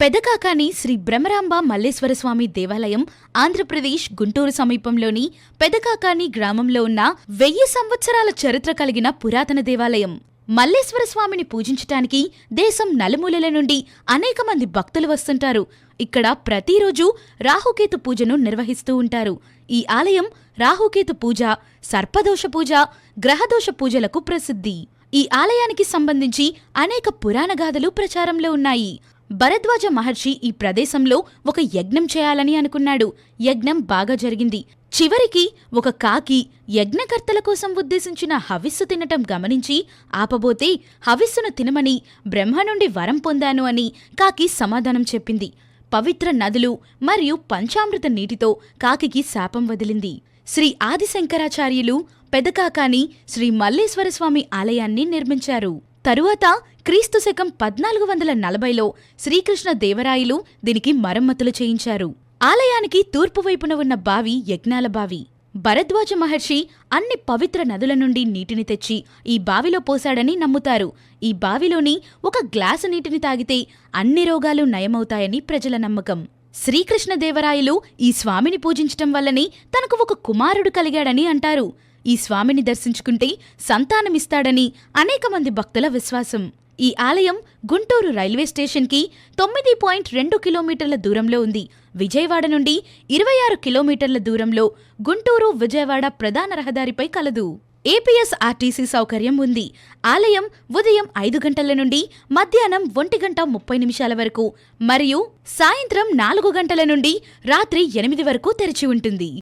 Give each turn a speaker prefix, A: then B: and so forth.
A: పెదకాకాని శ్రీ బ్రహ్మరాంబ మల్లేశ్వర స్వామి దేవాలయం ఆంధ్రప్రదేశ్ గుంటూరు సమీపంలోని పెదకాకాని గ్రామంలో ఉన్న వెయ్యి సంవత్సరాల చరిత్ర కలిగిన పురాతన దేవాలయం. మల్లేశ్వర స్వామిని పూజించటానికి దేశం నలుమూలల నుండి అనేక మంది భక్తులు వస్తుంటారు. ఇక్కడ ప్రతిరోజు రాహుకేతు పూజను నిర్వహిస్తూ ఉంటారు. ఈ ఆలయం రాహుకేతు పూజ సర్పదోష పూజ గ్రహదోష పూజలకు ప్రసిద్ధి. ఈ ఆలయానికి సంబంధించి అనేక పురాణ గాథలు ప్రచారంలో ఉన్నాయి. భరద్వాజ మహర్షి ఈ ప్రదేశంలో ఒక యజ్ఞం చేయాలని అనుకున్నాడు. యజ్ఞం బాగా జరిగింది. చివరికి ఒక కాకి యజ్ఞకర్తల కోసం ఉద్దేశించిన హవిస్సు తినటం గమనించి ఆపబోతే హవిస్సును తినమని బ్రహ్మ నుండి వరం పొందాను అని కాకి సమాధానం చెప్పింది. పవిత్ర నదులు మరియు పంచామృత నీటితో కాకికి శాపం వదిలింది. శ్రీ ఆదిశంకరాచార్యులు పెదకాకాని శ్రీ మల్లేశ్వరస్వామి ఆలయాన్ని నిర్మించారు. తరువాత క్రీస్తు శకం పద్నాలుగు వందల నలభైలో శ్రీకృష్ణ దేవరాయలు దీనికి మరమ్మతులు చేయించారు. ఆలయానికి తూర్పు వైపున ఉన్న బావి యజ్ఞాల బావి. భరద్వాజ మహర్షి అన్ని పవిత్ర నదుల నుండి నీటిని తెచ్చి ఈ బావిలో పోశాడని నమ్ముతారు. ఈ బావిలోని ఒక గ్లాసు నీటిని తాగితే అన్ని రోగాలు నయమవుతాయని ప్రజల నమ్మకం. శ్రీకృష్ణదేవరాయలు ఈ స్వామిని పూజించటం వల్లనే తనకు ఒక కుమారుడు కలిగాడని అంటారు. ఈ స్వామిని దర్శించుకుంటే సంతానమిస్తాడని అనేక మంది భక్తుల విశ్వాసం. ఈ ఆలయం గుంటూరు రైల్వే స్టేషన్కి తొమ్మిది పాయింట్ రెండు కిలోమీటర్ల దూరంలో ఉంది. విజయవాడ నుండి ఇరవై ఆరు కిలోమీటర్ల దూరంలో గుంటూరు విజయవాడ ప్రధాన రహదారిపై కలదు. ఏపీఎస్ ఆర్టీసీ సౌకర్యం ఉంది. ఆలయం ఉదయం ఐదు గంటల నుండి మధ్యాహ్నం ఒంటి గంట ముప్పై నిమిషాల వరకు మరియు సాయంత్రం నాలుగు గంటల నుండి రాత్రి ఎనిమిది వరకు తెరిచి ఉంటుంది.